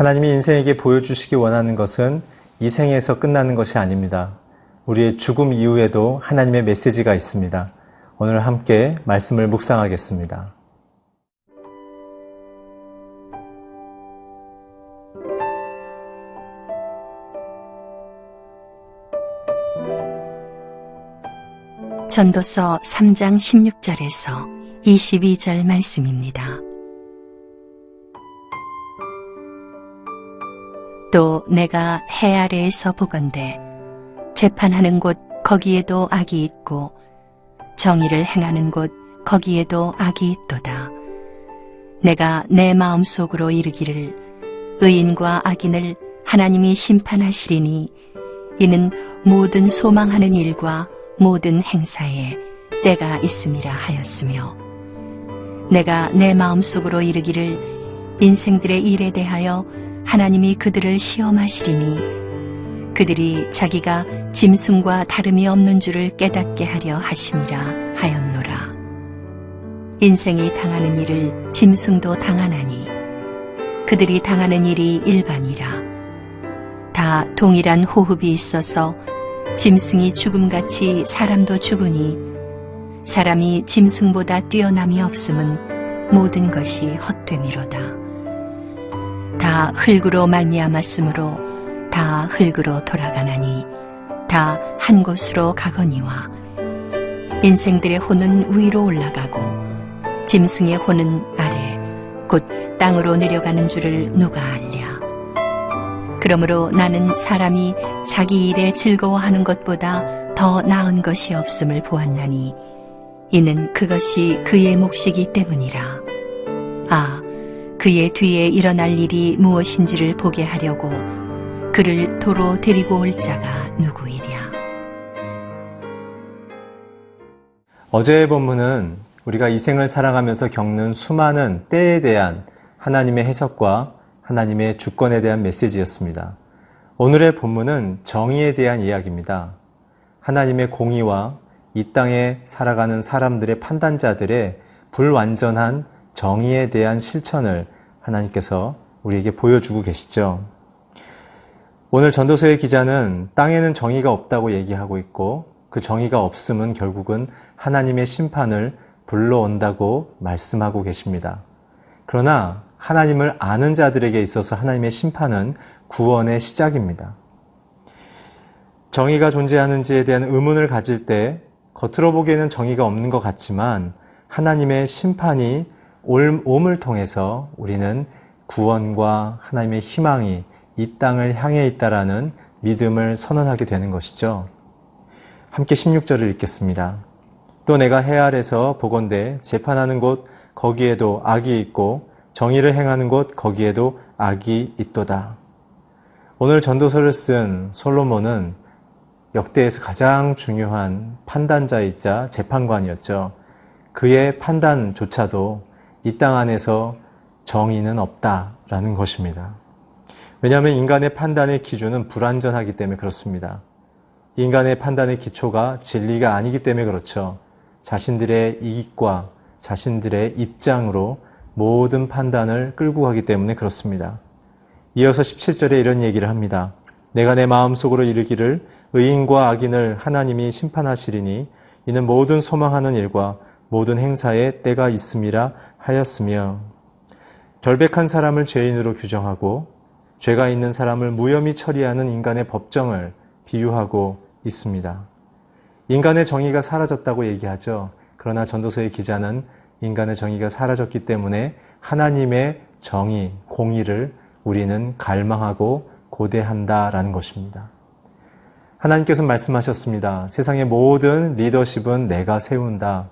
하나님이 인생에게 보여주시기 원하는 것은 이 생에서 끝나는 것이 아닙니다. 우리의 죽음 이후에도 하나님의 메시지가 있습니다. 오늘 함께 말씀을 묵상하겠습니다. 전도서 3장 16절에서 22절 말씀입니다. 내가 해 아래에서 보건대 재판하는 곳 거기에도 악이 있고 정의를 행하는 곳 거기에도 악이 있도다. 내가 내 마음속으로 이르기를 의인과 악인을 하나님이 심판하시리니 이는 모든 소망하는 일과 모든 행사에 때가 있음이라 하였으며 내가 내 마음속으로 이르기를 인생들의 일에 대하여 하나님이 그들을 시험하시리니 그들이 자기가 짐승과 다름이 없는 줄을 깨닫게 하려 하심이라 하였노라. 인생이 당하는 일을 짐승도 당하나니 그들이 당하는 일이 일반이라. 다 동일한 호흡이 있어서 짐승이 죽음같이 사람도 죽으니 사람이 짐승보다 뛰어남이 없음은 모든 것이 헛됨이로다. 다 흙으로 말미암았으므로 다 흙으로 돌아가나니 다 한 곳으로 가거니와 인생들의 혼은 위로 올라가고 짐승의 혼은 아래 곧 땅으로 내려가는 줄을 누가 알랴. 그러므로 나는 사람이 자기 일에 즐거워하는 것보다 더 나은 것이 없음을 보았나니 이는 그것이 그의 몫이기 때문이라. 아, 그의 뒤에 일어날 일이 무엇인지를 보게 하려고 그를 도로 데리고 올 자가 누구이랴. 어제의 본문은 우리가 이 생을 살아가면서 겪는 수많은 때에 대한 하나님의 해석과 하나님의 주권에 대한 메시지였습니다. 오늘의 본문은 정의에 대한 이야기입니다. 하나님의 공의와 이 땅에 살아가는 사람들의 판단자들의 불완전한 정의에 대한 실천을 하나님께서 우리에게 보여주고 계시죠. 오늘 전도서의 기자는 땅에는 정의가 없다고 얘기하고 있고 그 정의가 없음은 결국은 하나님의 심판을 불러온다고 말씀하고 계십니다. 그러나 하나님을 아는 자들에게 있어서 하나님의 심판은 구원의 시작입니다. 정의가 존재하는지에 대한 의문을 가질 때 겉으로 보기에는 정의가 없는 것 같지만 하나님의 심판이 옴을 통해서 우리는 구원과 하나님의 희망이 이 땅을 향해 있다라는 믿음을 선언하게 되는 것이죠. 함께 16절을 읽겠습니다. 또 내가 해 아래서 보건대 재판하는 곳 거기에도 악이 있고 정의를 행하는 곳 거기에도 악이 있도다. 오늘 전도서를 쓴 솔로몬은 역대에서 가장 중요한 판단자이자 재판관이었죠. 그의 판단조차도 이 땅 안에서 정의는 없다라는 것입니다. 왜냐하면 인간의 판단의 기준은 불완전하기 때문에 그렇습니다. 인간의 판단의 기초가 진리가 아니기 때문에 그렇죠. 자신들의 이익과 자신들의 입장으로 모든 판단을 끌고 가기 때문에 그렇습니다. 이어서 17절에 이런 얘기를 합니다. 내가 내 마음속으로 이르기를 의인과 악인을 하나님이 심판하시리니 이는 모든 소망하는 일과 모든 행사에 때가 있음이라 하였으며 결백한 사람을 죄인으로 규정하고 죄가 있는 사람을 무혐의 처리하는 인간의 법정을 비유하고 있습니다. 인간의 정의가 사라졌다고 얘기하죠. 그러나 전도서의 기자는 인간의 정의가 사라졌기 때문에 하나님의 정의, 공의를 우리는 갈망하고 고대한다라는 것입니다. 하나님께서 말씀하셨습니다. 세상의 모든 리더십은 내가 세운다.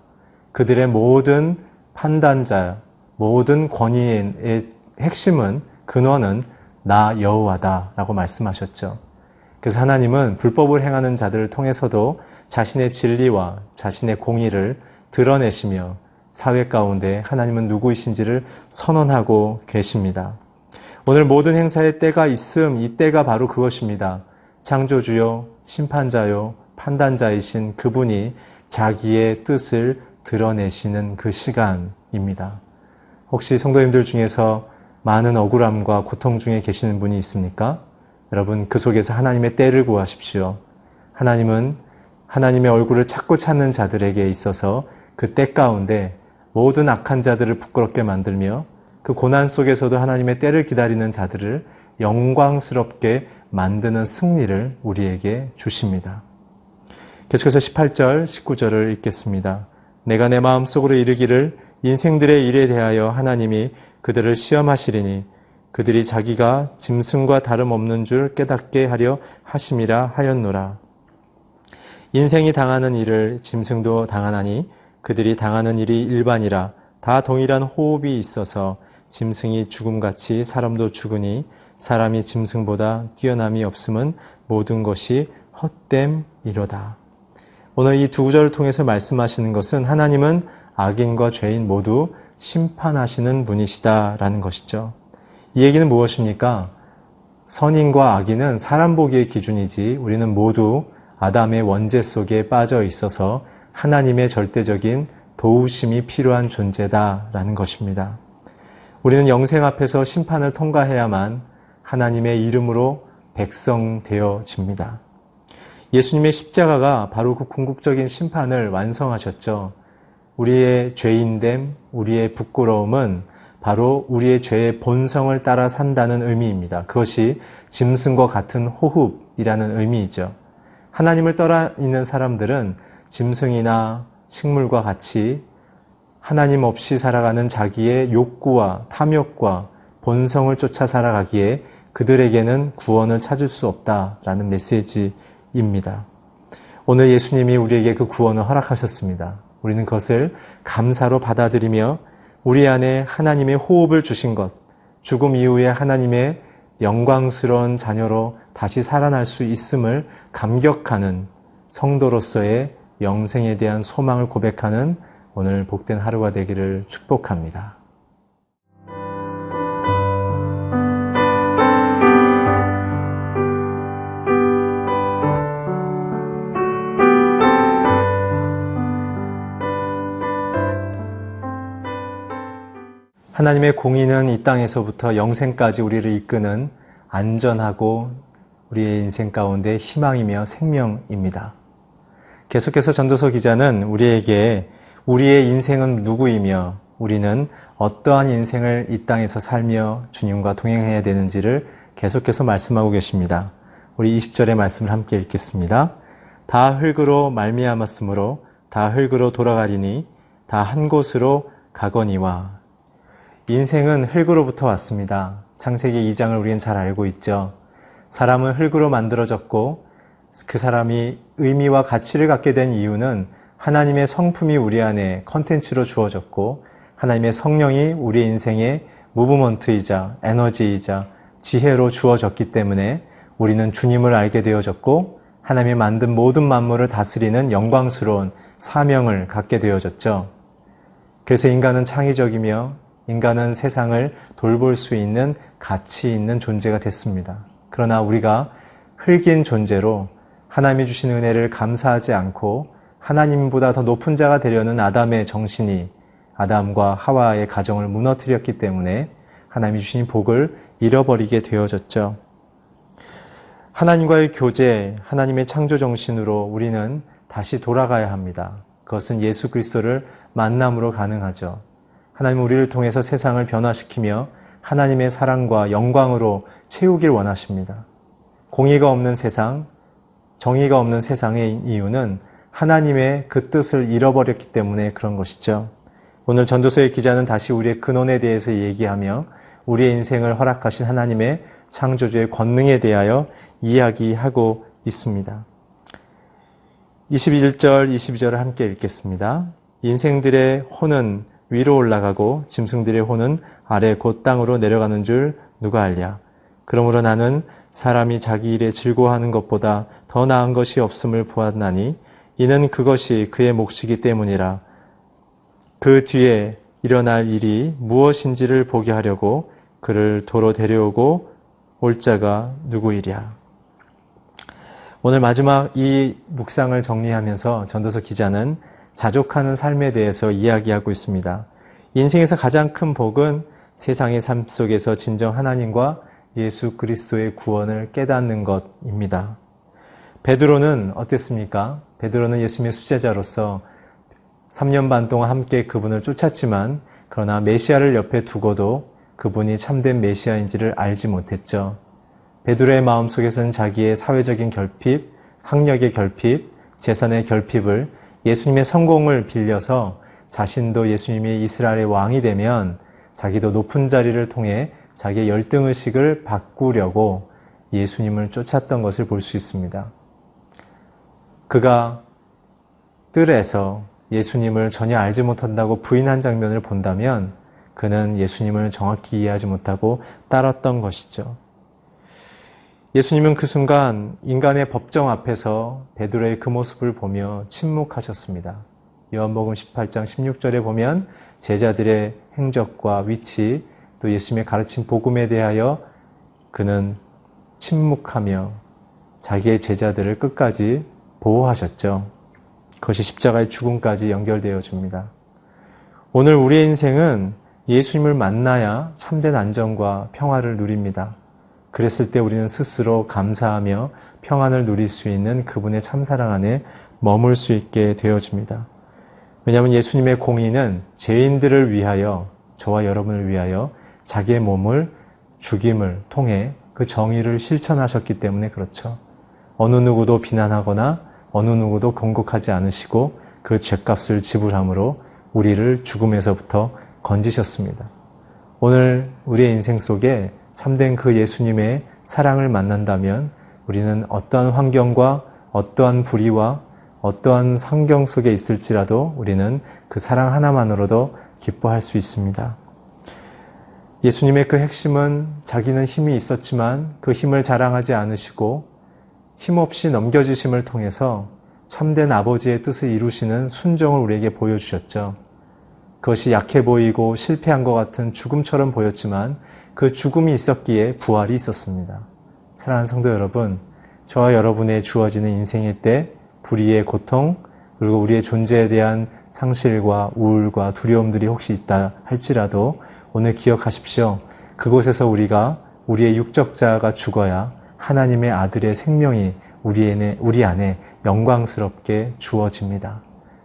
그들의 모든 판단자, 모든 권위의 핵심은 근원은 나 여호와다라고 말씀하셨죠. 그래서 하나님은 불법을 행하는 자들을 통해서도 자신의 진리와 자신의 공의를 드러내시며 사회 가운데 하나님은 누구이신지를 선언하고 계십니다. 오늘 모든 행사의 때가 있음, 이 때가 바로 그것입니다. 창조주요, 심판자요, 판단자이신 그분이 자기의 뜻을 드러내시는 그 시간입니다. 혹시 성도님들 중에서 많은 억울함과 고통 중에 계시는 분이 있습니까? 여러분, 그 속에서 하나님의 때를 구하십시오. 하나님은 하나님의 얼굴을 찾고 찾는 자들에게 있어서 그 때 가운데 모든 악한 자들을 부끄럽게 만들며 그 고난 속에서도 하나님의 때를 기다리는 자들을 영광스럽게 만드는 승리를 우리에게 주십니다. 계속해서 18절, 19절을 읽겠습니다. 내가 내 마음속으로 이르기를 인생들의 일에 대하여 하나님이 그들을 시험하시리니 그들이 자기가 짐승과 다름없는 줄 깨닫게 하려 하심이라 하였노라. 인생이 당하는 일을 짐승도 당하나니 그들이 당하는 일이 일반이라 다 동일한 호흡이 있어서 짐승이 죽음같이 사람도 죽으니 사람이 짐승보다 뛰어남이 없음은 모든 것이 헛됨이로다. 오늘 이 두 구절을 통해서 말씀하시는 것은 하나님은 악인과 죄인 모두 심판하시는 분이시다라는 것이죠. 이 얘기는 무엇입니까? 선인과 악인은 사람 보기의 기준이지 우리는 모두 아담의 원죄 속에 빠져 있어서 하나님의 절대적인 도우심이 필요한 존재다라는 것입니다. 우리는 영생 앞에서 심판을 통과해야만 하나님의 이름으로 백성 되어집니다. 예수님의 십자가가 바로 그 궁극적인 심판을 완성하셨죠. 우리의 죄인됨, 우리의 부끄러움은 바로 우리의 죄의 본성을 따라 산다는 의미입니다. 그것이 짐승과 같은 호흡이라는 의미이죠. 하나님을 떠나 있는 사람들은 짐승이나 식물과 같이 하나님 없이 살아가는 자기의 욕구와 탐욕과 본성을 쫓아 살아가기에 그들에게는 구원을 찾을 수 없다라는 메시지 입니다. 오늘 예수님이 우리에게 그 구원을 허락하셨습니다. 우리는 그것을 감사로 받아들이며 우리 안에 하나님의 호흡을 주신 것, 죽음 이후에 하나님의 영광스러운 자녀로 다시 살아날 수 있음을 감격하는 성도로서의 영생에 대한 소망을 고백하는 오늘 복된 하루가 되기를 축복합니다. 하나님의 공의는 이 땅에서부터 영생까지 우리를 이끄는 안전하고 우리의 인생 가운데 희망이며 생명입니다. 계속해서 전도서 기자는 우리에게 우리의 인생은 누구이며 우리는 어떠한 인생을 이 땅에서 살며 주님과 동행해야 되는지를 계속해서 말씀하고 계십니다. 우리 20절의 말씀을 함께 읽겠습니다. 다 흙으로 말미암았으므로 다 흙으로 돌아가리니 다 한 곳으로 가거니와 인생은 흙으로부터 왔습니다. 창세기 2장을 우리는 잘 알고 있죠. 사람은 흙으로 만들어졌고 그 사람이 의미와 가치를 갖게 된 이유는 하나님의 성품이 우리 안에 컨텐츠로 주어졌고 하나님의 성령이 우리 인생의 무브먼트이자 에너지이자 지혜로 주어졌기 때문에 우리는 주님을 알게 되어졌고 하나님이 만든 모든 만물을 다스리는 영광스러운 사명을 갖게 되어졌죠. 그래서 인간은 창의적이며 인간은 세상을 돌볼 수 있는 가치 있는 존재가 됐습니다. 그러나 우리가 흙인 존재로 하나님이 주신 은혜를 감사하지 않고 하나님보다 더 높은 자가 되려는 아담의 정신이 아담과 하와의 가정을 무너뜨렸기 때문에 하나님이 주신 복을 잃어버리게 되어졌죠. 하나님과의 교제, 하나님의 창조 정신으로 우리는 다시 돌아가야 합니다. 그것은 예수 그리스도를 만남으로 가능하죠. 하나님 우리를 통해서 세상을 변화시키며 하나님의 사랑과 영광으로 채우길 원하십니다. 공의가 없는 세상, 정의가 없는 세상의 이유는 하나님의 그 뜻을 잃어버렸기 때문에 그런 것이죠. 오늘 전도서의 기자는 다시 우리의 근원에 대해서 얘기하며 우리의 인생을 허락하신 하나님의 창조주의 권능에 대하여 이야기하고 있습니다. 21절, 22절을 함께 읽겠습니다. 인생들의 혼은 위로 올라가고 짐승들의 혼은 아래 곧 땅으로 내려가는 줄 누가 알랴. 그러므로 나는 사람이 자기 일에 즐거워하는 것보다 더 나은 것이 없음을 보았나니 이는 그것이 그의 몫이기 때문이라. 그 뒤에 일어날 일이 무엇인지를 보게 하려고 그를 도로 데려오고 올 자가 누구이랴. 오늘 마지막 이 묵상을 정리하면서 전도서 기자는 자족하는 삶에 대해서 이야기하고 있습니다. 인생에서 가장 큰 복은 세상의 삶 속에서 진정 하나님과 예수 그리스도의 구원을 깨닫는 것입니다. 베드로는 어땠습니까? 베드로는 예수님의 수제자로서 3년 반 동안 함께 그분을 쫓았지만 그러나 메시아를 옆에 두고도 그분이 참된 메시아인지를 알지 못했죠. 베드로의 마음속에서는 자기의 사회적인 결핍, 학력의 결핍, 재산의 결핍을 예수님의 성공을 빌려서 자신도 예수님이 이스라엘의 왕이 되면 자기도 높은 자리를 통해 자기의 열등의식을 바꾸려고 예수님을 쫓았던 것을 볼 수 있습니다. 그가 뜰에서 예수님을 전혀 알지 못한다고 부인한 장면을 본다면 그는 예수님을 정확히 이해하지 못하고 따랐던 것이죠. 예수님은 그 순간 인간의 법정 앞에서 베드로의 그 모습을 보며 침묵하셨습니다. 요한복음 18장 16절에 보면 제자들의 행적과 위치 또 예수님의 가르친 복음에 대하여 그는 침묵하며 자기의 제자들을 끝까지 보호하셨죠. 그것이 십자가의 죽음까지 연결되어 줍니다. 오늘 우리의 인생은 예수님을 만나야 참된 안정과 평화를 누립니다. 그랬을 때 우리는 스스로 감사하며 평안을 누릴 수 있는 그분의 참사랑 안에 머물 수 있게 되어집니다. 왜냐하면 예수님의 공의는 죄인들을 위하여 저와 여러분을 위하여 자기의 몸을 죽임을 통해 그 정의를 실천하셨기 때문에 그렇죠. 어느 누구도 비난하거나 어느 누구도 공격하지 않으시고 그 죄값을 지불함으로 우리를 죽음에서부터 건지셨습니다. 오늘 우리의 인생 속에 참된 그 예수님의 사랑을 만난다면 우리는 어떠한 환경과 어떠한 불의와 어떠한 상경 속에 있을지라도 우리는 그 사랑 하나만으로도 기뻐할 수 있습니다. 예수님의 그 핵심은 자기는 힘이 있었지만 그 힘을 자랑하지 않으시고 힘없이 넘겨주심을 통해서 참된 아버지의 뜻을 이루시는 순종을 우리에게 보여주셨죠. 그것이 약해 보이고 실패한 것 같은 죽음처럼 보였지만 그 죽음이 있었기에 부활이 있었습니다. 사랑하는 성도 여러분, 저와 여러분의 주어지는 인생의 때 불의의 고통, 그리고 우리의 존재에 대한 상실과 우울과 두려움들이 혹시 있다 할지라도 오늘 기억하십시오. 그곳에서 우리가 우리의 육적자가 죽어야 하나님의 아들의 생명이 우리 안에, 영광스럽게 주어집니다.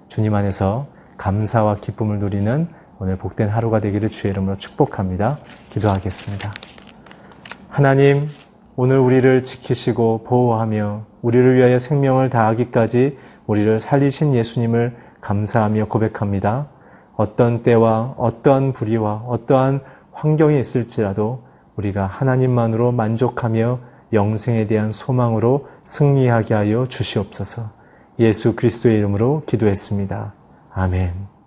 주님 안에서 감사와 기쁨을 누리는 오늘 복된 하루가 되기를 주의 이름으로 축복합니다. 기도하겠습니다. 하나님, 오늘 우리를 지키시고 보호하며 우리를 위하여 생명을 다하기까지 우리를 살리신 예수님을 감사하며 고백합니다. 어떤 때와 어떠한 불의와 어떠한 환경이 있을지라도 우리가 하나님만으로 만족하며 영생에 대한 소망으로 승리하게 하여 주시옵소서. 예수 그리스도의 이름으로 기도했습니다. 아멘.